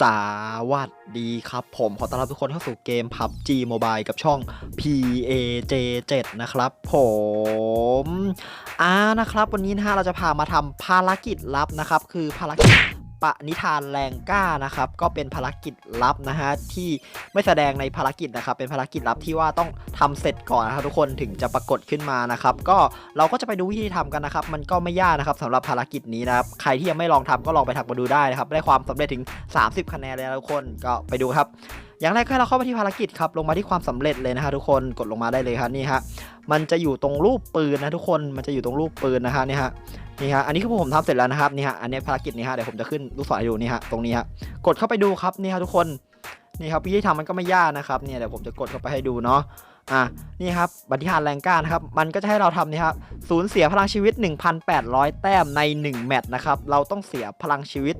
สวัสดีครับผมขอต้อนรับทุกคนเข้าสู่เกม PUBG Mobile กับช่อง PAJ7 นะครับผมอ่านะครับ วันนี้นะฮะเราจะพามาทำภารกิจลับนะครับ คือภารกิจ ปณิธานแรงกล้านะครับ ก็เป็นภารกิจลับนะฮะที่ไม่แสดงในภารกิจนะครับ เป็นภารกิจลับที่ว่าต้องทำเสร็จก่อนนะครับทุกคนถึงจะปรากฏขึ้นมานะครับ ก็เราก็จะไปดูวิธีทำกันนะครับ มันก็ไม่ยากนะครับสำหรับภารกิจนี้นะครับใครที่ยังไม่ลองทำก็ลองไปทำมาดูได้นะครับ ได้ความสำเร็จถึง 30 คะแนนเลยนะทุกคนก็ไปดูครับอย่างแรกให้เราเข้าไปที่ภารกิจครับลงมาที่ความสำเร็จเลยนะฮะทุกคนกดลงมาได้เลยครับนี่ฮะมันจะอยู่ตรงรูปปืนนะทุกคนมันจะอยู่ตรงรูปปืนนะฮะนี่ฮะ นี่ฮะ อันนี้คือผมทำเสร็จแล้วนะครับนี่ฮะ อันนี้ภารกิจนี้ฮะ เดี๋ยวผมจะขึ้นลูกศรให้ดูนี่ฮะ ตรงนี้ฮะ กดเข้าไปดูครับนี่ฮะทุกคน นี่ครับวิธีทำมันก็ไม่ยากนะครับ เนี่ยเดี๋ยวผมจะกดเข้าไปให้ดูเนาะ อะ นี่ครับ บัตรทานแรงกล้านะครับ มันก็จะให้เราทำนี่ครับ สูญเสียพลังชีวิต 1,800 แต้มใน 1 แมตช์นะครับ เราต้องเสียพลังชีวิต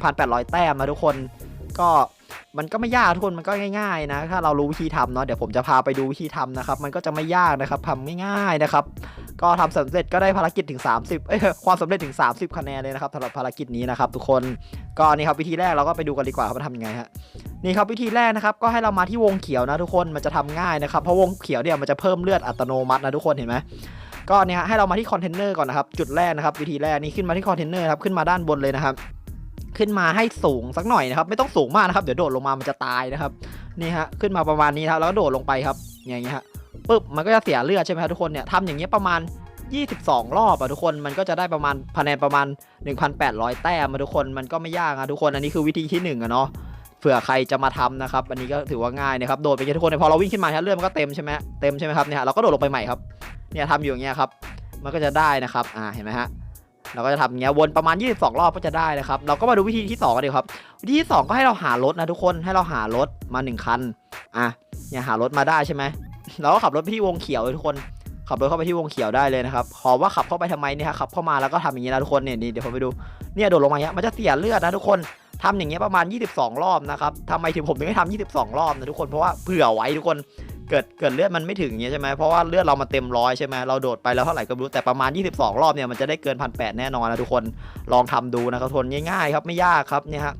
1,800 แต้มนะทุกคน ก็มันก็ไม่ยากทุกคนมันก็ง่ายๆนะ ถ้าเรารู้วิธีทำเนาะเดี๋ยวผมจะพาไปดูวิธีทำนะครับ มันก็จะไม่ยากนะครับทำง่ายๆนะครับ ก็ทำสำเร็จก็ได้ภารกิจถึง 30เอ้ยความสำเร็จถึง 30 คะแนนเลยนะครับสำหรับภารกิจนี้นะครับทุกคนก็นี่ครับวิธีแรกเราก็ไปดูกันดีกว่าครับว่าทำยังไงฮะนี่ครับวิธีแรกนะครับก็ให้เรามาที่วงเขียวนะทุกคนมันจะทำง่ายนะครับเพราะวงเขียวเนี่ยมันจะเพิ่มเลือดอัตโนมัตินะทุกคนเห็นไหมก็เนี่ยฮะให้เรามาที่คอนเทนเนอร์ก่อนนะครับจุดแรกนะครับวิธีแรกนี่ขึ้นมาที่คอนเทนเนอร์ครับขึ้นมาด้านบนเลยนะครับขึ้นมาให้สูงสักหน่อยนะครับ ไม่ต้องสูงมากนะครับ เดี๋ยวโดดลงมามันจะตายนะครับนี่ฮะขึ้นมาประมาณนี้ครับแล้วก็โดดลงไปครับอย่างเงี้ยฮะ ปึ๊บมันก็จะเสียเลือดใช่ไหมครับทุกคนเนี่ยทำอย่างเงี้ยประมาณ 22 รอบอะทุกคนมันก็จะได้ประมาณคะแนนประมาณ 1,800 แต้มอะทุกคนมันก็ไม่ยากอะทุกคนอันนี้คือวิธีที่1อะเนาะเผื่อใครจะมาทำนะครับอันนี้ก็ถือว่าง่ายนะครับโดดไปทุกคนเนี่ยพอเราวิ่งขึ้นมาฮะเลือดมันก็เต็มใช่ไหมเต็มใช่ไหมครับเนี่ยเราก็โดดลงไปใหม่ครับเนี่ยทำอยู่อย่างเงี้ยครับมันก็จะได้นะครับอ่าเห็นไหมฮะเราก็จะทำอย่างเงี้ยวนประมาณ 22 รอบก็จะได้นะครับ เราก็มาดูวิธีที่2กันดีครับ วิธีที่ 2 ก็ให้เราหารถนะทุกคนให้เราหารถมา 1 คัน อะเนี่ยหารถมาได้ใช่ไหม เราก็ขับรถไปที่วงเขียวเลยทุกคนขับรถเข้าไปที่วงเขียวได้เลยนะครับขอว่าขับเข้าไปทำไมเนี่ยฮะขับเข้ามาแล้วก็ทำอย่างนี้นะทุกคนเนี่ยนี่เดี๋ยวผมไปดูเนี่ยโดดลงมาเนี้ยมันจะเสียเลือดนะทุกคนทำอย่างเงี้ยประมาณ 22 รอบนะครับทำไมถึงผมถึงให้ทำ22 รอบนะทุกคนเพราะว่าเผื่อไว้ทุกคนเกิดเกิดเลือดมันไม่ถึงเงี้ยใช่ไหมเพราะว่าเลือดเรามาเต็มร้อยใช่ไหมเราโดดไปแล้วเท่าไหร่ก็ไม่รู้แต่ประมาณ 22 รอบเนี่ยมันจะได้เกินพันแแน่นอนนะทุกคนลองทำดูนะครับทนง่ายๆครับไม่ยากครับเนี่ยฮะ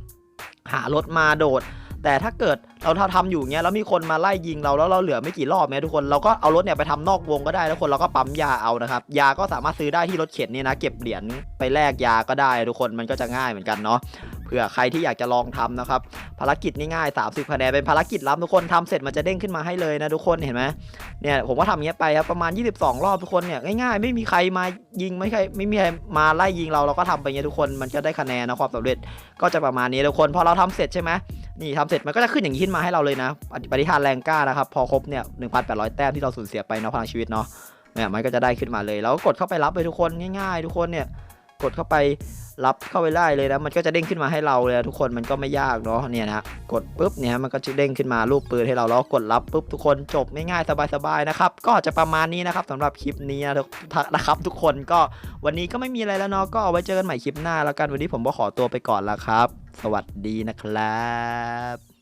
หารถมาโดด แต่ถ้าเกิดเราทำอยู่เงี้ยแล้วมีคนมาไล่ยิงเราแล้วเราเหลือไม่กี่รอบเนี่ยทุกคนเราก็เอารถเนี่ยไปทำนอกวงก็ได้แล้วคนเราก็ปั๊มยาเอานะครับยาก็สามารถซื้อได้ที่รถเข็นเนี่ยนะเก็บเหรียญไปแลกยาก็ได้ ทุกคนมันก็จะง่ายเหมือนกันเนาะเผื่อใครที่อยากจะลองทำนะครับภารกิจนี่ง่าย30คะแนนเป็นภารกิจลับทุกคนทำเสร็จมันจะเด้งขึ้นมาให้เลยนะทุกคนเห็นไหมเนี่ยผมก็ทำอย่างเงี้ยไปครับประมาณ 22 รอบทุกคนเนี่ยง่ายๆ ไม่มีใครมายิงไม่ใครไม่มีใครมาไล่ยิงเราเราก็ทำไปเงี้ยทุกคนมันจะได้คะแนนนะความสำเร็จก็จะประมาณนี้ทุกคนพอเราทำเสร็จใช่ไหม นี่ทำเสร็จมันก็จะขึ้นอย่างนี้ขึ้นมาให้เราเลยนะปฏิปฏิทานแรงกล้านะครับ พอครบเนี่ย1,800แต้มที่เราสูญเสียไปเนาะพลังชีวิตเนาะเนี่ยมันก็จะได้ขึ้นมาเลย แล้วก็กดเข้าไปรับเลยทุกคนง่าย ๆ ทุกคนเนี่ยกดเข้าไป รับเข้าไปได้เลยนะ มันก็จะเด้งขึ้นมาให้เราเลยทุกคนมันก็ไม่ยากเนาะเนี่ยนะกดปุ๊บเนี่ยมันก็จะเด้งขึ้นมารูปปืนให้เราแล้วกดรับปุ๊บทุกคนจบง่ายๆสบายๆนะครับก็จะประมาณนี้นะครับสำหรับคลิปนี้นะครับ ทุกคนก็วันนี้ก็ไม่มีอะไรแล้วเนาะก็เอาไว้เจอกันใหม่คลิปหน้าแล้วกันวันนี้ผมก็ขอตัวไปก่อนละครับ สวัสดีนะครับ